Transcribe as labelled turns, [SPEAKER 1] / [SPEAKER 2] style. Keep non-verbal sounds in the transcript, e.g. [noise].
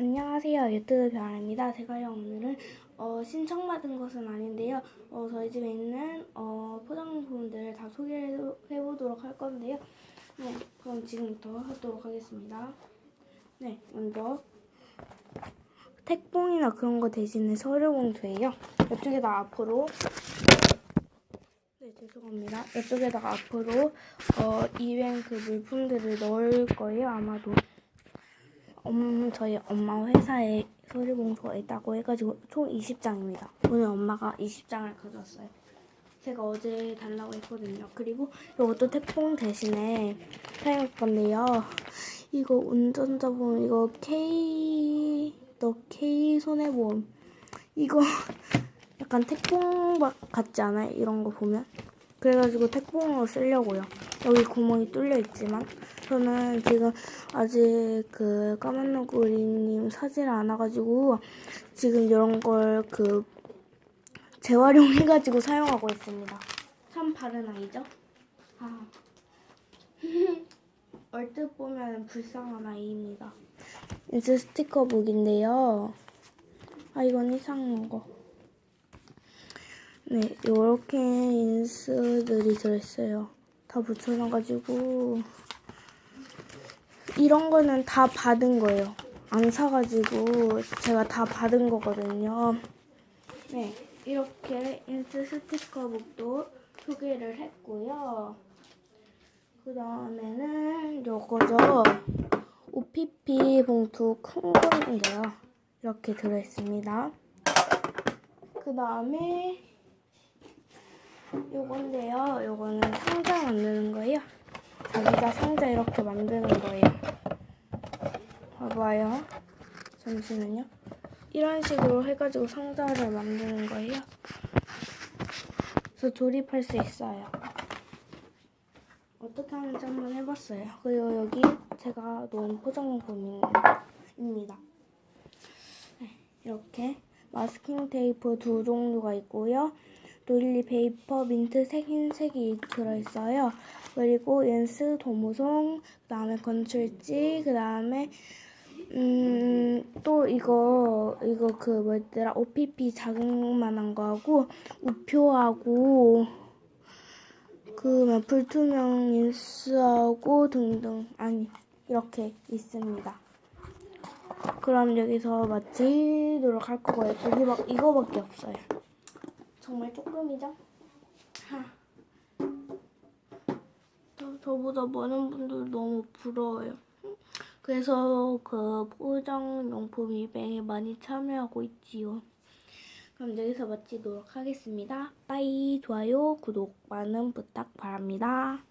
[SPEAKER 1] 안녕하세요 유튜브 별입니다. 제가요 오늘은 어, 신청받은 것은 아닌데요. 어, 저희 집에 있는 어, 포장품들을 다 소개해보도록 할 건데요. 네, 그럼 지금부터 하도록 하겠습니다. 네, 먼저 택봉이나 그런 거 대신에 서류 봉투예요. 이쪽에다 앞으로 네 죄송합니다. 이쪽에다가 앞으로 어, 이행 그 물품들을 넣을 거예요 아마도. 엄, 저희 엄마 회사에 서류 봉투가 있다고 해가지고 총 20장입니다. 오늘 엄마가 20장을 가져왔어요. 제가 어제 달라고 했거든요. 그리고 이것도 택봉 대신에 사용할 건데요. 이거 운전자보험, 이거 K, 너 K 손해보험. 이거 약간 택봉 같지 않아요? 이런 거 보면. 그래가지고 택봉으로 쓰려고요. 여기 구멍이 뚫려 있지만 저는 지금 아직 그 까만 너구리님 사진을 안 와가지고 지금 이런 걸 그 재활용해가지고 사용하고 있습니다. 참 바른 아이죠? 아. [laughs] 얼뜻 보면 불쌍한 아이입니다. 인스 스티커북인데요. 아 이건 이상한 거. 네, 요렇게 인스들이 들어있어요. 다 붙여놔가지고 이런 거는 다 받은 거예요. 안 사가지고 제가 다 받은 거거든요. 네, 이렇게 인스 스티커북도 소개를 했고요. 그 다음에는 요거죠. OPP 봉투 큰 거인데요. 이렇게 들어있습니다. 그 다음에 요건데요. 요거는. 자기가 상자 이렇게 만드는 거예요. 봐봐요. 잠시만요. 이런 식으로 해가지고 상자를 만드는 거예요. 그래서 조립할 수 있어요. 어떻게 하는지 한번 해봤어요. 그리고 여기 제가 놓은 포장용품입니다. 네, 이렇게 마스킹 테이프 두 종류가 있고요. 노릴리 베이퍼 민트 색 흰색이 들어있어요. 그리고 옌스 도무송, 그 다음에 건출지, 그 다음에 음, 또 이거 이거 그 뭐였더라 OPP 자극만한 거하고 우표하고 그 불투명 인스하고 등등 아니 이렇게 있습니다. 그럼 여기서 마치도록 할 거고요. 여기 막 이거밖에 없어요. 정말 조금이죠? 하. 저, 저보다 많은 분들 너무 부러워요. 그래서 그 포장용품 이벤에 많이 참여하고 있지요. 그럼 여기서 마치도록 하겠습니다. 빠이, 좋아요, 구독 많은 부탁 바랍니다.